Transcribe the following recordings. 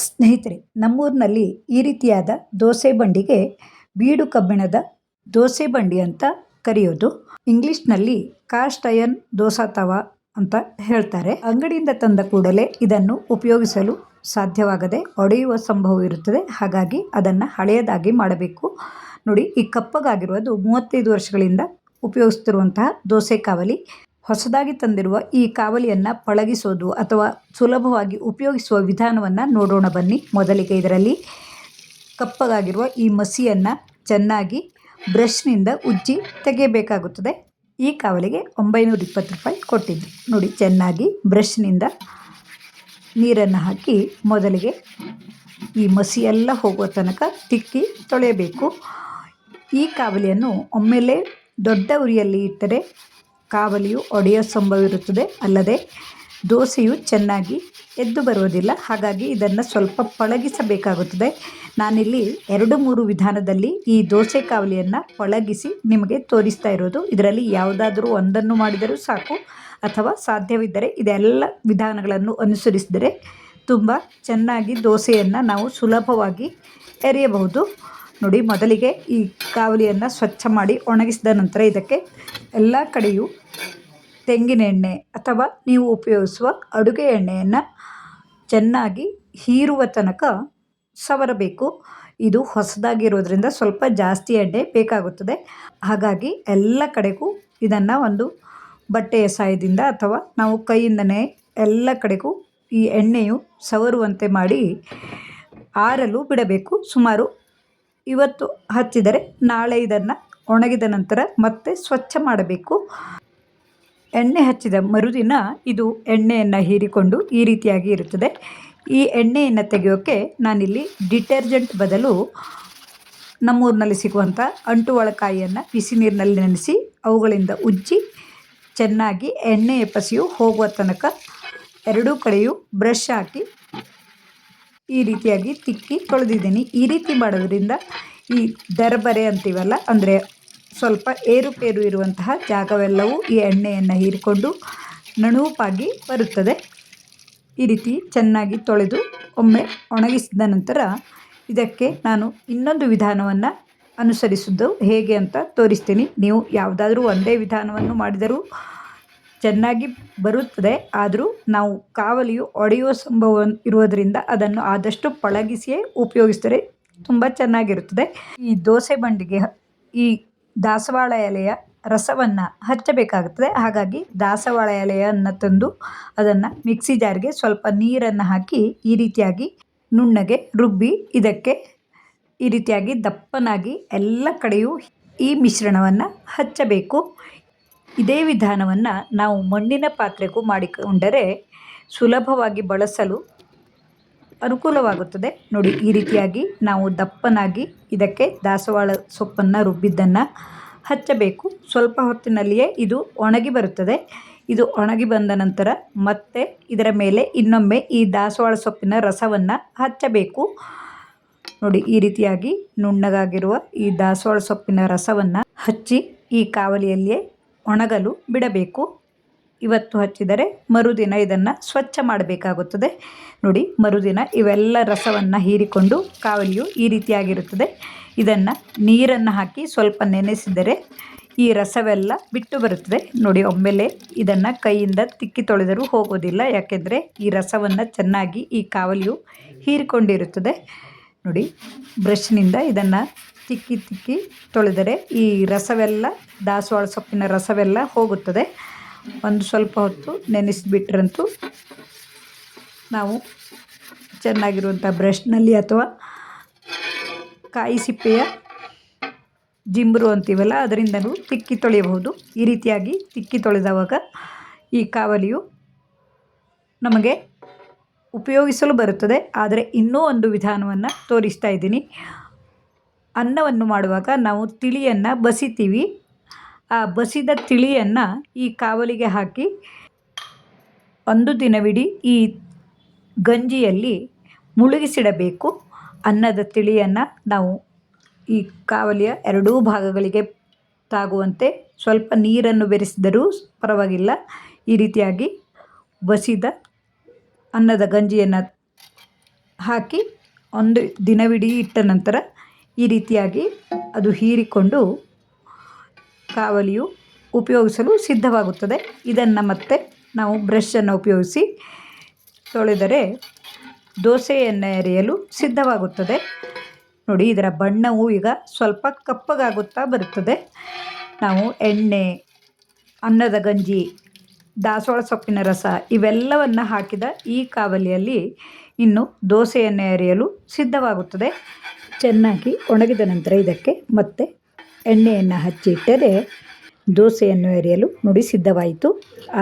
ಸ್ನೇಹಿತರೆ, ನಮ್ಮೂರಿನಲ್ಲಿ ಈ ರೀತಿಯಾದ ದೋಸೆ ಬಂಡಿಗೆ ಬೀಡು ಕಬ್ಬಿಣದ ದೋಸೆ ಬಂಡಿ ಅಂತ ಕರೆಯೋದು. ಇಂಗ್ಲಿಷ್ನಲ್ಲಿ ಕಾಸ್ಟ್ ಅಯನ್ ದೋಸಾ ತವ ಅಂತ ಹೇಳ್ತಾರೆ. ಅಂಗಡಿಯಿಂದ ತಂದ ಕೂಡಲೇ ಇದನ್ನು ಉಪಯೋಗಿಸಲು ಸಾಧ್ಯವಾಗದೆ ಒಡೆಯುವ ಸಂಭವ ಇರುತ್ತದೆ. ಹಾಗಾಗಿ ಅದನ್ನು ಹಳೆಯದಾಗಿ ಮಾಡಬೇಕು. ನೋಡಿ, ಈ ಕಪ್ಪಗಾಗಿರುವುದು ಮೂವತ್ತೈದು ವರ್ಷಗಳಿಂದ ಉಪಯೋಗಿಸ್ತಿರುವಂತಹ ದೋಸೆ ಕಾವಲಿ. ಹೊಸದಾಗಿ ತಂದಿರುವ ಈ ಕಾವಲಿಯನ್ನು ಪಳಗಿಸೋದು ಅಥವಾ ಸುಲಭವಾಗಿ ಉಪಯೋಗಿಸುವ ವಿಧಾನವನ್ನು ನೋಡೋಣ ಬನ್ನಿ. ಮೊದಲಿಗೆ ಇದರಲ್ಲಿ ಕಪ್ಪಗಾಗಿರುವ ಈ ಮಸಿಯನ್ನು ಚೆನ್ನಾಗಿ ಬ್ರಷ್ನಿಂದ ಉಜ್ಜಿ ತೆಗೆಯಬೇಕಾಗುತ್ತದೆ. ಈ ಕಾವಲಿಗೆ ಒಂಬೈನೂರ ಇಪ್ಪತ್ತು ರೂಪಾಯಿ ಕೊಟ್ಟಿದ್ದು. ನೋಡಿ, ಚೆನ್ನಾಗಿ ಬ್ರಷ್ನಿಂದ ನೀರನ್ನು ಹಾಕಿ ಮೊದಲಿಗೆ ಈ ಮಸಿಯೆಲ್ಲ ಹೋಗುವ ತನಕ ತಿಕ್ಕಿ ತೊಳೆಯಬೇಕು. ಈ ಕಾವಲಿಯನ್ನು ಒಮ್ಮೆಲೆ ದೊಡ್ಡ ಉರಿಯಲ್ಲಿ ಇಟ್ಟರೆ ಕಾವಲಿಯು ಒಡೆಯೋ ಸಂಭವ ಇರುತ್ತದೆ. ಅಲ್ಲದೆ ದೋಸೆಯು ಚೆನ್ನಾಗಿ ಎದ್ದು ಬರುವುದಿಲ್ಲ. ಹಾಗಾಗಿ ಇದನ್ನು ಸ್ವಲ್ಪ ಪಳಗಿಸಬೇಕಾಗುತ್ತದೆ. ನಾನಿಲ್ಲಿ ಎರಡು ಮೂರು ವಿಧಾನದಲ್ಲಿ ಈ ದೋಸೆ ಕಾವಲಿಯನ್ನು ಪಳಗಿಸಿ ನಿಮಗೆ ತೋರಿಸ್ತಾ ಇರೋದು. ಇದರಲ್ಲಿ ಯಾವುದಾದರೂ ಒಂದನ್ನು ಮಾಡಿದರೂ ಸಾಕು ಅಥವಾ ಸಾಧ್ಯವಿದ್ದರೆ ಇದೆಲ್ಲ ವಿಧಾನಗಳನ್ನು ಅನುಸರಿಸಿದರೆ ತುಂಬ ಚೆನ್ನಾಗಿ ದೋಸೆಯನ್ನು ನಾವು ಸುಲಭವಾಗಿ ಎರೆಯಬಹುದು. ನೋಡಿ, ಮೊದಲಿಗೆ ಈ ಕಾವಲಿಯನ್ನು ಸ್ವಚ್ಛ ಮಾಡಿ ಒಣಗಿಸಿದ ನಂತರ ಇದಕ್ಕೆ ಎಲ್ಲ ಕಡೆಯೂ ತೆಂಗಿನ ಎಣ್ಣೆ ಅಥವಾ ನೀವು ಉಪಯೋಗಿಸುವ ಅಡುಗೆ ಎಣ್ಣೆಯನ್ನು ಚೆನ್ನಾಗಿ ಹೀರುವ ತನಕ ಸವರಬೇಕು. ಇದು ಹೊಸದಾಗಿರೋದ್ರಿಂದ ಸ್ವಲ್ಪ ಜಾಸ್ತಿ ಎಣ್ಣೆ ಬೇಕಾಗುತ್ತದೆ. ಹಾಗಾಗಿ ಎಲ್ಲ ಕಡೆಗೂ ಇದನ್ನು ಒಂದು ಬಟ್ಟೆಯ ಸಹಾಯದಿಂದ ಅಥವಾ ನಾವು ಕೈಯಿಂದನೇ ಎಲ್ಲ ಕಡೆಗೂ ಈ ಎಣ್ಣೆಯು ಸವರುವಂತೆ ಮಾಡಿ ಆರಲು ಬಿಡಬೇಕು. ಸುಮಾರು ಇವತ್ತು ಹಚ್ಚಿದರೆ ನಾಳೆ ಇದನ್ನು ಒಣಗಿದ ನಂತರ ಮತ್ತೆ ಸ್ವಚ್ಛ ಮಾಡಬೇಕು. ಎಣ್ಣೆ ಹಚ್ಚಿದ ಮರುದಿನ ಇದು ಎಣ್ಣೆಯನ್ನು ಹೀರಿಕೊಂಡು ಈ ರೀತಿಯಾಗಿ ಇರುತ್ತದೆ. ಈ ಎಣ್ಣೆಯನ್ನು ತೆಗೆಯೋಕ್ಕೆ ನಾನಿಲ್ಲಿ ಡಿಟರ್ಜೆಂಟ್ ಬದಲು ನಮ್ಮೂರಿನಲ್ಲಿ ಸಿಗುವಂಥ ಅಂಟುವಳಕಾಯಿಯನ್ನು ಬಿಸಿ ನೀರಿನಲ್ಲಿ ನೆನೆಸಿ ಅವುಗಳಿಂದ ಉಜ್ಜಿ ಚೆನ್ನಾಗಿ ಎಣ್ಣೆಯ ಪಸಿಯು ಹೋಗುವ ತನಕ ಎರಡೂ ಕಡೆಯೂ ಬ್ರಷ್ ಹಾಕಿ ಈ ರೀತಿಯಾಗಿ ತಿಕ್ಕಿ ತೊಳೆದಿದ್ದೀನಿ. ಈ ರೀತಿ ಮಾಡೋದ್ರಿಂದ ಈ ದರಬರೆ ಅಂತೀವಲ್ಲ, ಅಂದರೆ ಸ್ವಲ್ಪ ಏರುಪೇರು ಇರುವಂತಹ ಜಾಗವೆಲ್ಲವೂ ಈ ಎಣ್ಣೆಯನ್ನು ಹೀರಿಕೊಂಡು ನಣುಪಾಗಿ ಬರುತ್ತದೆ. ಈ ರೀತಿ ಚೆನ್ನಾಗಿ ತೊಳೆದು ಒಮ್ಮೆ ಒಣಗಿಸಿದ ನಂತರ ಇದಕ್ಕೆ ನಾನು ಇನ್ನೊಂದು ವಿಧಾನವನ್ನು ಅನುಸರಿಸಿದ್ದು ಹೇಗೆ ಅಂತ ತೋರಿಸ್ತೀನಿ. ನೀವು ಯಾವುದಾದ್ರೂ ಒಂದೇ ವಿಧಾನವನ್ನು ಮಾಡಿದರೂ ಚೆನ್ನಾಗಿ ಬರುತ್ತದೆ. ಆದರೂ ನಾವು ಕಾವಲಿಯು ಒಡೆಯುವ ಸಂಭವ ಇರುವುದರಿಂದ ಅದನ್ನು ಆದಷ್ಟು ಪಳಗಿಸಿಯೇ ಉಪಯೋಗಿಸಿದರೆ ತುಂಬ ಚೆನ್ನಾಗಿರುತ್ತದೆ. ಈ ದೋಸೆ ಬಂಡಿಗೆ ಈ ದಾಸವಾಳ ಎಲೆಯ ರಸವನ್ನು ಹಚ್ಚಬೇಕಾಗುತ್ತದೆ. ಹಾಗಾಗಿ ದಾಸವಾಳ ಎಲೆಯನ್ನು ತಂದು ಅದನ್ನು ಮಿಕ್ಸಿ ಜಾರ್ಗೆ ಸ್ವಲ್ಪ ನೀರನ್ನು ಹಾಕಿ ಈ ರೀತಿಯಾಗಿ ನುಣ್ಣಗೆ ರುಬ್ಬಿ ಇದಕ್ಕೆ ಈ ರೀತಿಯಾಗಿ ದಪ್ಪನಾಗಿ ಎಲ್ಲ ಕಡೆಯೂ ಈ ಮಿಶ್ರಣವನ್ನು ಹಚ್ಚಬೇಕು. ಇದೇ ವಿಧಾನವನ್ನು ನಾವು ಮಣ್ಣಿನ ಪಾತ್ರೆಗೂ ಮಾಡಿಕೊಂಡರೆ ಸುಲಭವಾಗಿ ಬಳಸಲು ಅನುಕೂಲವಾಗುತ್ತದೆ. ನೋಡಿ, ಈ ರೀತಿಯಾಗಿ ನಾವು ದಪ್ಪನಾಗಿ ಇದಕ್ಕೆ ದಾಸವಾಳ ಸೊಪ್ಪನ್ನು, ರುಬ್ಬಿದ್ದನ್ನು ಹಚ್ಚಬೇಕು. ಸ್ವಲ್ಪ ಹೊತ್ತಿನಲ್ಲಿಯೇ ಇದು ಒಣಗಿ ಬರುತ್ತದೆ. ಇದು ಒಣಗಿ ಬಂದ ನಂತರ ಮತ್ತೆ ಇದರ ಮೇಲೆ ಇನ್ನೊಮ್ಮೆ ಈ ದಾಸವಾಳ ಸೊಪ್ಪಿನ ರಸವನ್ನು ಹಚ್ಚಬೇಕು. ನೋಡಿ, ಈ ರೀತಿಯಾಗಿ ನುಣ್ಣಗಾಗಿರುವ ಈ ದಾಸವಾಳ ಸೊಪ್ಪಿನ ರಸವನ್ನು ಹಚ್ಚಿ ಈ ಕಾವಲಿಯಲ್ಲಿಯೇ ಒಣಗಲು ಬಿಡಬೇಕು. ಇವತ್ತು ಹಚ್ಚಿದರೆ ಮರುದಿನ ಇದನ್ನು ಸ್ವಚ್ಛ ಮಾಡಬೇಕಾಗುತ್ತದೆ. ನೋಡಿ, ಮರುದಿನ ಇವೆಲ್ಲ ರಸವನ್ನು ಹೀರಿಕೊಂಡು ಕಾವಲಿಯು ಈ ರೀತಿಯಾಗಿರುತ್ತದೆ. ಇದನ್ನು ನೀರನ್ನು ಹಾಕಿ ಸ್ವಲ್ಪ ನೆನೆಸಿದರೆ ಈ ರಸವೆಲ್ಲ ಬಿಟ್ಟು ಬರುತ್ತದೆ. ನೋಡಿ, ಒಮ್ಮೆಲೆ ಇದನ್ನು ಕೈಯಿಂದ ತಿಕ್ಕಿ ತೊಳೆದರೂ ಹೋಗೋದಿಲ್ಲ. ಯಾಕೆಂದರೆ ಈ ರಸವನ್ನು ಚೆನ್ನಾಗಿ ಈ ಕಾವಲಿಯು ಹೀರಿಕೊಂಡಿರುತ್ತದೆ. ನೋಡಿ, ಬ್ರಷ್ನಿಂದ ಇದನ್ನು ತಿಕ್ಕಿ ತಿಕ್ಕಿ ತೊಳೆದರೆ ಈ ರಸವೆಲ್ಲ, ದಾಸವಾಳ ಸೊಪ್ಪಿನ ರಸವೆಲ್ಲ ಹೋಗುತ್ತದೆ. ಒಂದು ಸ್ವಲ್ಪ ಹೊತ್ತು ನೆನೆಸಿಬಿಟ್ರಂತೂ ನಾವು ಚೆನ್ನಾಗಿರುವಂಥ ಬ್ರಷ್ನಲ್ಲಿ ಅಥವಾ ಕಾಯಿ ಸಿಪ್ಪೆಯ ಜಿಂಬರು ಅಂತೀವಲ್ಲ, ಅದರಿಂದಲೂ ತಿಕ್ಕಿ ತೊಳೆಯಬಹುದು. ಈ ರೀತಿಯಾಗಿ ತಿಕ್ಕಿ ತೊಳೆದವಾಗ ಈ ಕಾವಲಿಯು ನಮಗೆ ಉಪಯೋಗಿಸಲು ಬರುತ್ತದೆ. ಆದರೆ ಇನ್ನೂ ಒಂದು ವಿಧಾನವನ್ನು ತೋರಿಸ್ತಾ ಇದ್ದೀನಿ. ಅನ್ನವನ್ನು ಮಾಡುವಾಗ ನಾವು ತಿಳಿಯನ್ನು ಬಸಿತೀವಿ. ಆ ಬಸಿದ ತಿಳಿಯನ್ನು ಈ ಕಾವಲಿಗೆ ಹಾಕಿ ಒಂದು ದಿನವಿಡೀ ಈ ಗಂಜಿಯಲ್ಲಿ ಮುಳುಗಿಸಿಡಬೇಕು. ಅನ್ನದ ತಿಳಿಯನ್ನು ನಾವು ಈ ಕಾವಲಿಯ ಎರಡೂ ಭಾಗಗಳಿಗೆ ತಾಗುವಂತೆ ಸ್ವಲ್ಪ ನೀರನ್ನು ಬೆರೆಸಿದರೂ ಪರವಾಗಿಲ್ಲ. ಈ ರೀತಿಯಾಗಿ ಬಸಿದ ಅನ್ನದ ಗಂಜಿಯನ್ನು ಹಾಕಿ ಒಂದು ದಿನವಿಡೀ ಇಟ್ಟ ನಂತರ ಈ ರೀತಿಯಾಗಿ ಅದು ಹೀರಿಕೊಂಡು ಕಾವಲಿಯು ಉಪಯೋಗಿಸಲು ಸಿದ್ಧವಾಗುತ್ತದೆ. ಇದನ್ನು ಮತ್ತೆ ನಾವು ಬ್ರಷನ್ನು ಉಪಯೋಗಿಸಿ ತೊಳೆದರೆ ದೋಸೆಯನ್ನು ಎರೆಯಲು ಸಿದ್ಧವಾಗುತ್ತದೆ. ನೋಡಿ, ಇದರ ಬಣ್ಣವು ಈಗ ಸ್ವಲ್ಪ ಕಪ್ಪಗಾಗುತ್ತಾ ಬರುತ್ತದೆ. ನಾವು ಎಣ್ಣೆ, ಅನ್ನದ ಗಂಜಿ, ದಾಸವಾಳ ಸೊಪ್ಪಿನ ರಸ ಇವೆಲ್ಲವನ್ನು ಹಾಕಿದ ಈ ಕಾವಲಿಯಲ್ಲಿ ಇನ್ನು ದೋಸೆಯನ್ನು ಎರೆಯಲು ಸಿದ್ಧವಾಗುತ್ತದೆ. ಚೆನ್ನಾಗಿ ಒಣಗಿದ ನಂತರ ಇದಕ್ಕೆ ಮತ್ತೆ ಎಣ್ಣೆಯನ್ನು ಹಚ್ಚಿಟ್ಟರೆ ದೋಸೆಯನ್ನು ಎರೆಯಲು ನುಡಿ ಸಿದ್ಧವಾಯಿತು.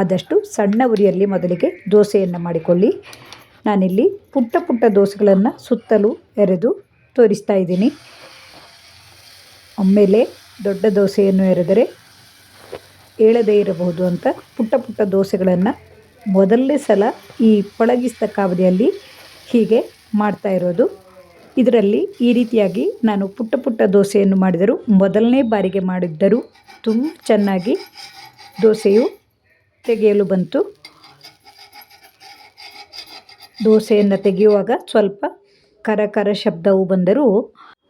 ಆದಷ್ಟು ಸಣ್ಣ ಉರಿಯಲ್ಲಿ ಮೊದಲಿಗೆ ದೋಸೆಯನ್ನು ಮಾಡಿಕೊಳ್ಳಿ. ನಾನಿಲ್ಲಿ ಪುಟ್ಟ ಪುಟ್ಟ ದೋಸೆಗಳನ್ನು ಸುತ್ತಲೂ ಎರೆದು ತೋರಿಸ್ತಾ ಇದ್ದೀನಿ. ಒಮ್ಮೆಲೆ ದೊಡ್ಡ ದೋಸೆಯನ್ನು ಎರೆದರೆ ಏಳದೇ ಇರಬಹುದು ಅಂತ ಪುಟ್ಟ ಪುಟ್ಟ ದೋಸೆಗಳನ್ನು ಮೊದಲನೇ ಸಲ ಈ ಪಳಗಿಸಿದ ಹೀಗೆ ಮಾಡ್ತಾ ಇರೋದು. ಇದರಲ್ಲಿ ಈ ರೀತಿಯಾಗಿ ನಾನು ಪುಟ್ಟ ಪುಟ್ಟ ದೋಸೆಯನ್ನು ಮಾಡಿದರೂ ಮೊದಲನೇ ಬಾರಿಗೆ ಮಾಡಿದ್ದರೂ ತುಂಬ ಚೆನ್ನಾಗಿ ದೋಸೆಯು ತೆಗೆಯಲು ಬಂತು. ದೋಸೆಯನ್ನು ತೆಗೆಯುವಾಗ ಸ್ವಲ್ಪ ಕರ ಕರ ಶಬ್ದವು ಬಂದರೂ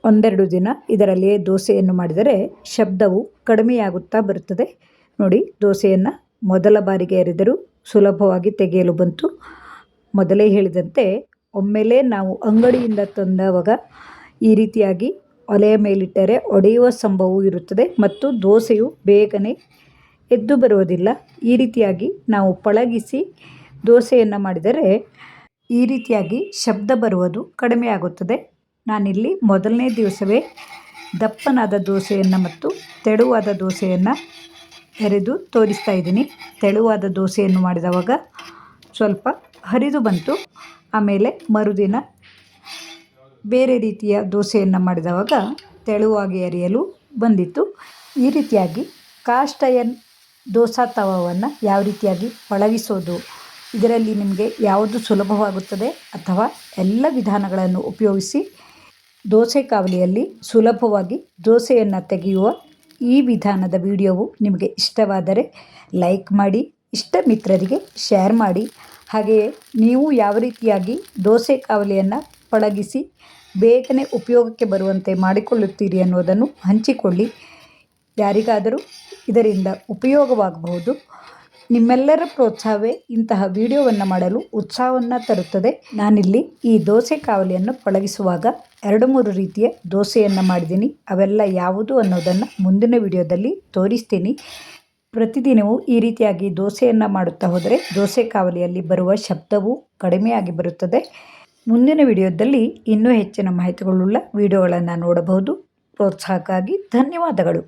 ಒಂದೆರಡು ದಿನ ಇದರಲ್ಲಿಯೇ ದೋಸೆಯನ್ನು ಮಾಡಿದರೆ ಶಬ್ದವು ಕಡಿಮೆಯಾಗುತ್ತಾ ಬರುತ್ತದೆ. ನೋಡಿ, ದೋಸೆಯನ್ನು ಮೊದಲ ಬಾರಿಗೆ ಎರೆದರೂ ಸುಲಭವಾಗಿ ತೆಗೆಯಲು ಬಂತು. ಮೊದಲೇ ಹೇಳಿದಂತೆ ಒಮ್ಮೆಲೇ ನಾವು ಅಂಗಡಿಯಿಂದ ತಂದವಾಗ ಈ ರೀತಿಯಾಗಿ ಒಲೆಯ ಮೇಲಿಟ್ಟರೆ ಒಡೆಯುವ ಸಂಭವವು ಇರುತ್ತದೆ ಮತ್ತು ದೋಸೆಯು ಬೇಗನೆ ಎದ್ದು ಬರುವುದಿಲ್ಲ. ಈ ರೀತಿಯಾಗಿ ನಾವು ಪಳಗಿಸಿ ದೋಸೆಯನ್ನು ಮಾಡಿದರೆ ಈ ರೀತಿಯಾಗಿ ಶಬ್ದ ಬರುವುದು ಕಡಿಮೆಯಾಗುತ್ತದೆ ನಾನಿಲ್ಲಿ ಮೊದಲನೇ ದಿವಸವೇ ದಪ್ಪನಾದ ದೋಸೆಯನ್ನು ಮತ್ತು ತೆಳುವಾದ ದೋಸೆಯನ್ನು ಎರೆದು ತೋರಿಸ್ತಾ ಇದ್ದೀನಿ. ತೆಳುವಾದ ದೋಸೆಯನ್ನು ಮಾಡಿದವಾಗ ಸ್ವಲ್ಪ ಹರಿದು ಬಂತು. ಆಮೇಲೆ ಮರುದಿನ ಬೇರೆ ರೀತಿಯ ದೋಸೆಯನ್ನು ಮಾಡಿದವಾಗ ತೆಳುವಾಗಿ ಅರಿಯಲು ಬಂದಿತ್ತು. ಈ ರೀತಿಯಾಗಿ ಕಾಷ್ಟಯನ್ ದೋಸಾ ತವವನ್ನು ಯಾವ ರೀತಿಯಾಗಿ ಪಳಗಿಸೋದು ಇದರಲ್ಲಿ ನಿಮಗೆ ಯಾವುದು ಸುಲಭವಾಗುತ್ತದೆ ಅಥವಾ ಎಲ್ಲ ವಿಧಾನಗಳನ್ನು ಉಪಯೋಗಿಸಿ ದೋಸೆ ಕಾವಲಿಯಲ್ಲಿ ಸುಲಭವಾಗಿ ದೋಸೆಯನ್ನು ತೆಗೆಯುವ ಈ ವಿಧಾನದ ವಿಡಿಯೋವು ನಿಮಗೆ ಇಷ್ಟವಾದರೆ ಲೈಕ್ ಮಾಡಿ ಇಷ್ಟ ಮಿತ್ರರಿಗೆ ಶೇರ್ ಮಾಡಿ ಹಾಗೆಯೇ ನೀವು ಯಾವ ರೀತಿಯಾಗಿ ದೋಸೆ ಕಾವಲಿಯನ್ನು ಪಳಗಿಸಿ ಬೇಗನೆ ಉಪಯೋಗಕ್ಕೆ ಬರುವಂತೆ ಮಾಡಿಕೊಳ್ಳುತ್ತೀರಿ ಅನ್ನೋದನ್ನು ಹಂಚಿಕೊಳ್ಳಿ. ಯಾರಿಗಾದರೂ ಇದರಿಂದ ಉಪಯೋಗವಾಗಬಹುದು. ನಿಮ್ಮೆಲ್ಲರ ಪ್ರೋತ್ಸಾಹವೇ ಇಂತಹ ವಿಡಿಯೋವನ್ನು ಮಾಡಲು ಉತ್ಸಾಹವನ್ನು ತರುತ್ತದೆ. ನಾನಿಲ್ಲಿ ಈ ದೋಸೆ ಕಾವಲಿಯನ್ನು ಪಳಗಿಸುವಾಗ ಎರಡು ಮೂರು ರೀತಿಯ ದೋಸೆಯನ್ನು ಮಾಡಿದ್ದೀನಿ. ಅವೆಲ್ಲ ಯಾವುದು ಅನ್ನೋದನ್ನು ಮುಂದಿನ ವಿಡಿಯೋದಲ್ಲಿ ತೋರಿಸ್ತೀನಿ. ಪ್ರತಿದಿನವೂ ಈ ರೀತಿಯಾಗಿ ದೋಸೆಯನ್ನು ಮಾಡುತ್ತಾ ಹೋದರೆ ದೋಸೆ ಕಾವಲಿಯಲ್ಲಿ ಬರುವ ಶಬ್ದವು ಕಡಿಮೆಯಾಗಿ ಬರುತ್ತದೆ. ಮುಂದಿನ ವಿಡಿಯೋದಲ್ಲಿ ಇನ್ನೂ ಹೆಚ್ಚಿನ ಮಾಹಿತಿಗಳುಳ್ಳ ವಿಡಿಯೋಗಳನ್ನು ನೋಡಬಹುದು. ಪ್ರೋತ್ಸಾಹಕ್ಕಾಗಿ ಧನ್ಯವಾದಗಳು.